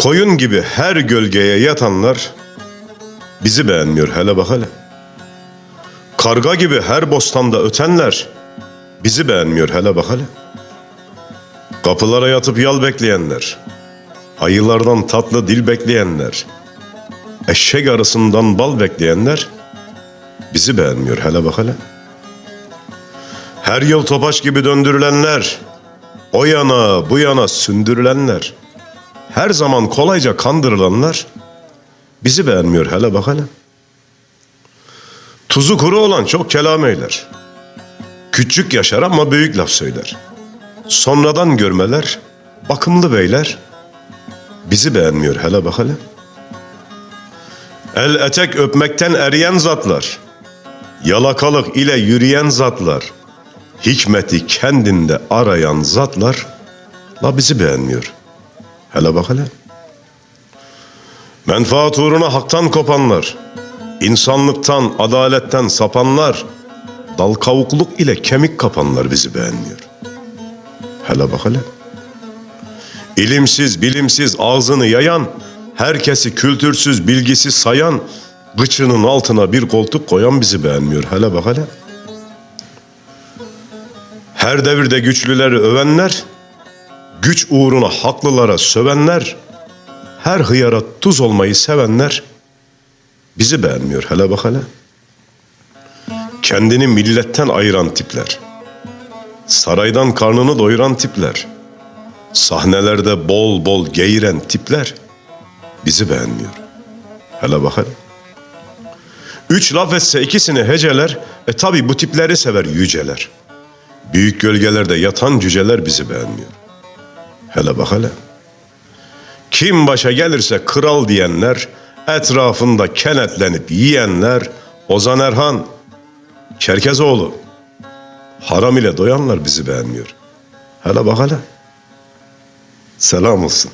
Koyun gibi her gölgeye yatanlar bizi beğenmiyor hele bak hele. Karga gibi her bostanda ötenler bizi beğenmiyor hele bak hele. Kapılara yatıp yal bekleyenler, ayılardan tatlı dil bekleyenler, eşek arasından bal bekleyenler bizi beğenmiyor hele bak hele. Her yıl topaç gibi döndürülenler, o yana bu yana sündürülenler, her zaman kolayca kandırılanlar bizi beğenmiyor hele bak hele. Tuzu kuru olan çok kelam eyler. Küçük yaşar ama büyük laf söyler. Sonradan görmeler, bakımlı beyler bizi beğenmiyor hele bak hele. El etek öpmekten eriyen zatlar, yalakalık ile yürüyen zatlar, hikmeti kendinde arayan zatlar la bizi beğenmiyor. Hele bak hele. Menfaat uğruna haktan kopanlar, insanlıktan, adaletten sapanlar, dal kavukluk ile kemik kapanlar bizi beğenmiyor. Hele bak hele. İlimsiz, bilimsiz ağzını yayan, herkesi kültürsüz, bilgisiz sayan, gıçının altına bir koltuk koyan bizi beğenmiyor. Hele bak hele. Her devirde güçlüleri övenler, güç uğruna haklılara sövenler, her hıyara tuz olmayı sevenler bizi beğenmiyor. Hele bak hele. Kendini milletten ayıran tipler, saraydan karnını doyuran tipler, sahnelerde bol bol geğiren tipler bizi beğenmiyor. Hele bak hele. Üç laf etse ikisini heceler, e tabi bu tipleri sever yüceler. Büyük gölgelerde yatan cüceler bizi beğenmiyor. Hele bak hele. Kim başa gelirse kral diyenler, etrafında kenetlenip yiyenler, Ozan Erhan, Çerkezoğlu, haram ile doyanlar bizi beğenmiyor. Hele bak hele. Selam olsun.